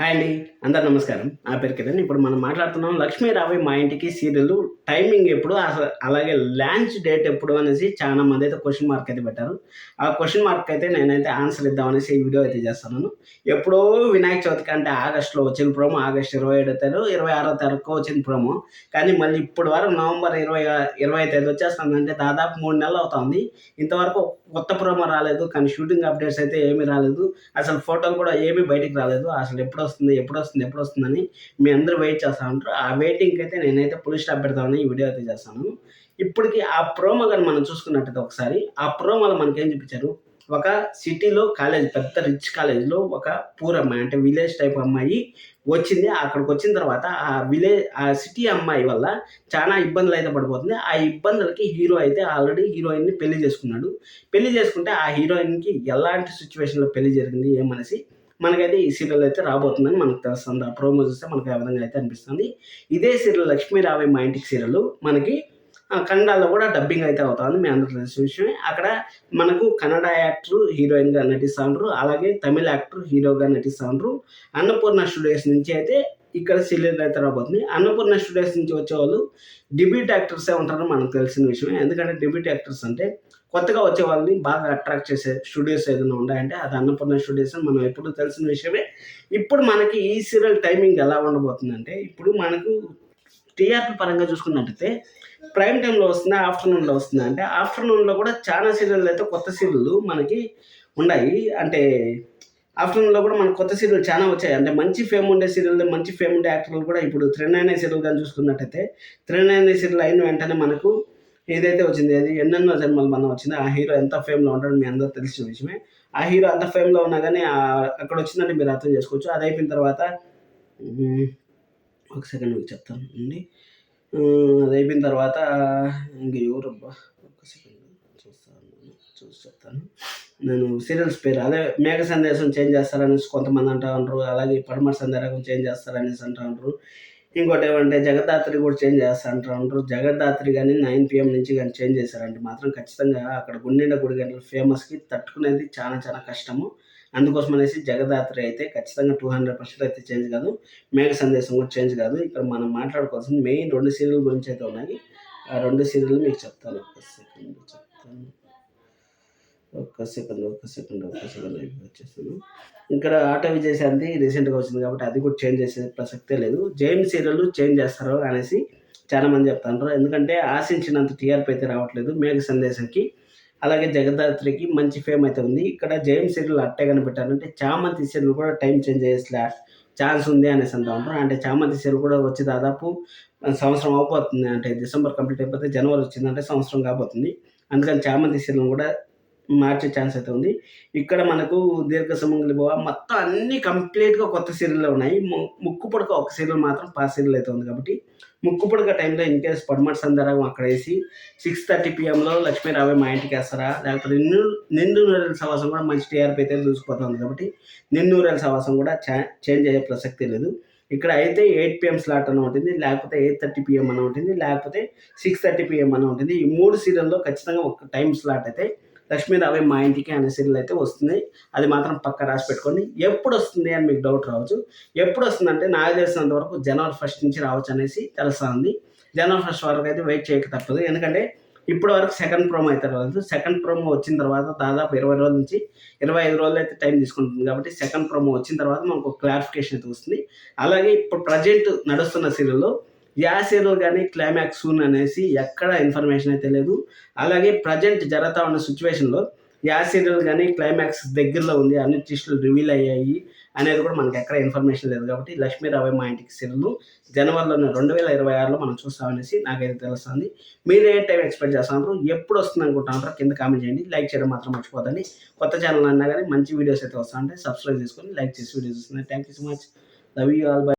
Hi అండి అందరు నమస్కారం. నా పేరు కిరణ్. ఇప్పుడు మనం మాట్లాడుతున్నాం లక్ష్మీ రావి మా ఇంటికి సీరియల్. టైమింగ్ ఎప్పుడు అసలు అలాగే లాంచ్ డేట్ ఎప్పుడు అనేసి చాలా మంది అయితే క్వశ్చన్ మార్క్ అయితే పెట్టారు. ఆ క్వశ్చన్ మార్క్ అయితే నేనైతే ఆన్సర్ ఇద్దామనేసి ఈ వీడియో అయితే చేస్తున్నాను. ఎప్పుడో వినాయక చవితికి అంటే ఆగస్టులో వచ్చిన ప్రోమో ఆగస్ట్ ఇరవై ఏడో తేదీ ఇరవై ఆరో తారీఖు వచ్చిన ప్రోమో కానీ మళ్ళీ ఇప్పుడు వరకు నవంబర్ ఇరవై ఇరవై తేదీ వచ్చేస్తుందంటే దాదాపు మూడు నెలలు అవుతుంది. ఇంతవరకు కొత్త ప్రోమో రాలేదు కానీ షూటింగ్ అప్డేట్స్ అయితే ఏమీ రాలేదు. అసలు ఫోటోలు కూడా ఏమీ బయటికి రాలేదు. అసలు ఎప్పుడు వస్తుంది ఎప్పుడు వస్తుంది ఎప్పుడు వస్తుందని మీ అందరూ వెయిట్ చేస్తూ ఉంటారు. ఆ వెయిటింగ్కి అయితే నేనైతే పులి స్టాప్ పెడతామని ఈ వీడియో అయితే చేస్తాను. ఇప్పటికి ఆ ప్రోమో కానీ మనం చూసుకున్నట్టయితే ఒకసారి ఆ ప్రోమోలో మనకేం చూపించారు? ఒక సిటీలో కాలేజ్ పెద్ద రిచ్ కాలేజ్లో ఒక పూర్ అమ్మాయి అంటే విలేజ్ టైప్ అమ్మాయి వచ్చింది. అక్కడికి వచ్చిన తర్వాత ఆ విలేజ్ ఆ సిటీ అమ్మాయి వల్ల చాలా ఇబ్బందులు అయితే పడిపోతుంది. ఆ ఇబ్బందులకి హీరో అయితే ఆల్రెడీ హీరోయిన్ని పెళ్ళి చేసుకున్నాడు. పెళ్ళి చేసుకుంటే ఆ హీరోయిన్కి ఎలాంటి సిచ్యువేషన్లో పెళ్ళి జరిగింది ఏమనేసి మనకైతే ఈ సీరియల్ అయితే రాబోతుందని మనకు తెలుస్తుంది. ఆ ప్రోమో చూస్తే మనకు ఆ విధంగా అయితే అనిపిస్తుంది. ఇదే సీరియల్ లక్ష్మీ రావే మా ఇంటికి సీరియల్ మనకి ఆ, కన్నడలో కూడా డబ్బింగ్ అయితే అవుతుంది మీ ఆంధ్రప్రదేశ్ తెలిసిన విషయమే. అక్కడ మనకు కన్నడ యాక్టర్ హీరోయిన్గా నటిస్తాండ్రు. అలాగే తమిళ యాక్టర్ హీరోగా నటిస్తాండ్రు. అన్నపూర్ణ స్టూడియోస్ నుంచి అయితే ఇక్కడ సీరియల్ అయితే రాబోతుంది. అన్నపూర్ణ స్టూడియోస్ నుంచి వచ్చేవాళ్ళు డిబ్యూట్ యాక్టర్సే ఉంటారని మనకు తెలిసిన విషయమే. ఎందుకంటే డిబ్యూట్ యాక్టర్స్ అంటే కొత్తగా వచ్చే వాళ్ళని బాగా అట్రాక్ట్ చేసే స్టూడియోస్ ఏదైనా ఉన్నాయంటే అది అన్నపూర్ణ స్టూడియోస్ అని మనం ఎప్పుడు తెలిసిన విషయమే. ఇప్పుడు మనకి ఈ సీరియల్ టైమింగ్ ఎలా ఉండబోతుందంటే ఇప్పుడు మనకు టీఆర్పీ పరంగా చూసుకున్నట్టయితే ప్రైమ్ టైంలో వస్తుందా ఆఫ్టర్నూన్లో వస్తుందా అంటే ఆఫ్టర్నూన్లో కూడా చాలా సీరియల్ అయితే కొత్త సీరియల్ మనకి ఉన్నాయి. అంటే ఆఫ్టర్నూన్లో కూడా మనకు కొత్త సీరియల్ చాలా వచ్చాయి. అంటే మంచి ఫేమ్ ఉండే సీరియల్ మంచి ఫేమ్ ఉండే యాక్టర్లు కూడా ఇప్పుడు త్రినైన్ సీరియల్ కానీ చూసుకున్నట్టయితే త్రినైన్ సీరియల్ అయిన వెంటనే మనకు ఏదైతే వచ్చింది అది ఎన్నెన్నో జన్మలు మనం వచ్చింది ఆ హీరో ఎంత ఫేమ్లో ఉంటాడో మీ అందరూ తెలిసిన విషయమే. ఆ హీరో అంత ఫేమ్లో ఉన్నా కానీ అక్కడ వచ్చిందంటే మీరు అర్థం చేసుకోవచ్చు. అది అయిపోయిన తర్వాత ఒక సెకండ్ మీకు చెప్తాను. అండి అది అయిపోయిన తర్వాత ఇంక ఎవరబ్బా? ఒక సెకండ్ చూస్తాను చూసి చెప్తాను నేను సీరియల్స్ పేరు అదే మేఘ సందేశం చేంజ్ చేస్తారనేసి కొంతమంది అంటా ఉంటారు అలాగే పడమర సందేశం చేంజ్ చేస్తారనేసి అంటా ఉంటారు ఇంకోటి ఏమంటే జగద్ధాత్రి కూడా చేంజ్ చేస్తా అంటా ఉంటారు జగద్ధాత్రి కానీ నైన్ పిఎం నుంచి కానీ చేంజ్ చేశారంటే మాత్రం ఖచ్చితంగా అక్కడ గుండెండ గుడి గంటలు ఫేమస్కి తట్టుకునేది చాలా చాలా కష్టము. అందుకోసం అనేసి జగదాత్రి అయితే ఖచ్చితంగా టూ హండ్రెడ్ పర్సెంట్ అయితే చేంజ్ కాదు. మేఘ సందేశం కూడా చేంజ్ కాదు. ఇక్కడ మనం మాట్లాడుకోవాల్సింది మెయిన్ రెండు సీరియల్ గురించి అయితే ఉన్నాయి. ఆ రెండు సీరియల్ మీకు చెప్తాను. ఒక సెకండ్ చెప్తాను ఒక్క సెకండ్ ఒక్క సెకండ్ ఒక్క సెకండ్ వచ్చేస్తాను ఇక్కడ ఆటో విజయశాంతి రీసెంట్గా వచ్చింది కాబట్టి అది కూడా చేంజ్ చేసే ప్రసక్తే లేదు. జైన్ సీరియల్ చేంజ్ చేస్తారు అనేసి చాలా మంది చెప్తాంటారు ఎందుకంటే ఆశించినంత టీఆర్పీ అయితే రావట్లేదు మేఘ సందేశంకి. అలాగే జగదాత్రికి మంచి ఫేమ్ అయితే ఉంది. ఇక్కడ జైన్ సీరియల్ అట్టే కనిపెట్టారంటే చామంతి సీరియల్ కూడా టైం చేంజ్ చేసే ఛాన్స్ ఉంది అనేసి అంటూ ఉంటారు. అంటే చామంతి సీరియల్ కూడా వచ్చి దాదాపు సంవత్సరం అయిపోతుంది అంటే డిసెంబర్ కంప్లీట్ అయిపోతే జనవరి వచ్చిందంటే సంవత్సరం కాబోతుంది. అందుకని చామంతి సీరియల్ కూడా మార్చే ఛాన్స్ అయితే ఉంది. ఇక్కడ మనకు దీర్ఘ సుమంగళి భవ మొత్తం అన్ని కంప్లీట్గా కొత్త సీరియల్లో ఉన్నాయి. ముక్కు పుడక ఒక సీరియల్ మాత్రం పాస్ సీరియల్ అయితే ఉంది కాబట్టి ముక్కు పుడక టైంలో ఇన్ కేస్ పడమటి సందర్భం అక్కడ వేసి సిక్స్ థర్టీ పిఎంలో లక్ష్మీ రావే మా ఇంటికి వేస్తారా? లేకపోతే నిన్ను నిండు నూరెల సవాసం కూడా మంచి టీఆర్పీ అయితే దూసుకుపోతుంది కాబట్టి నిన్నూరెల సవాసం కూడా చా చేంజ్ అయ్యే ప్రసక్తి లేదు. ఇక్కడ అయితే ఎయిట్ పిఎం స్లాట్ అని ఉంటుంది లేకపోతే ఎయిట్ థర్టీ పిఎం అని ఉంటుంది లేకపోతే సిక్స్ థర్టీ పిఎం అని ఉంటుంది. ఈ మూడు సీరియల్లో ఖచ్చితంగా ఒక టైం స్లాట్ అయితే లక్ష్మీరావే మా ఇంటికి అనే సీరియల్ అయితే వస్తుంది. అది మాత్రం పక్క రాసి పెట్టుకోండి. ఎప్పుడు వస్తుంది అని మీకు డౌట్ రావచ్చు. ఎప్పుడు వస్తుందంటే నాకు తెలిసినంత వరకు జనవరి ఫస్ట్ నుంచి రావచ్చు అనేసి తెలుస్తుంది జనవరి ఫస్ట్ వరకు అయితే వెయిట్ చేయక తప్పదు. ఎందుకంటే ఇప్పటి వరకు సెకండ్ ప్రోమో అయితే రాలేదు. సెకండ్ ప్రోమో వచ్చిన తర్వాత దాదాపు ఇరవై రోజుల నుంచి ఇరవై ఐదు రోజులు అయితే టైం తీసుకుంటుంది కాబట్టి సెకండ్ ప్రోమో వచ్చిన తర్వాత మనకు క్లారిఫికేషన్ అయితే వస్తుంది. అలాగే ఇప్పుడు ప్రజెంట్ నడుస్తున్న సీరియల్లో యా సీరియల్ కానీ క్లైమాక్స్ సూన్ అనేసి ఎక్కడ ఇన్ఫర్మేషన్ అయితే లేదు. అలాగే ప్రజెంట్ జరుగుతూ ఉన్న సిచ్యువేషన్లో యా సీరియల్ కానీ క్లైమాక్స్ దగ్గరలో ఉంది అన్ని ట్విస్టులు రివీల్ అయ్యాయి అనేది కూడా మనకి ఎక్కడ ఇన్ఫర్మేషన్ లేదు. కాబట్టి లక్ష్మీ రావే మా ఇంటికి సీరియల్ జనవరిలోనే రెండు వేల ఇరవై ఆరులో మనం చూస్తామనేసి నాకైతే తెలుస్తుంది. మీరు ఏ టైం ఎక్స్పెక్ట్ చేస్తున్నారు ఎప్పుడు వస్తుంది అనుకుంటున్నారో కింద కామెంట్ చేయండి. లైక్ చేయడం మాత్రం మర్చిపోదండి కొత్త ఛానల్ అన్నా కానీ మంచి వీడియోస్ అయితే వస్తాయంటే సబ్స్క్రైబ్ చేసుకొని లైక్ చేసి వీడియోస్ వస్తున్నాయి thank you so much love you all bye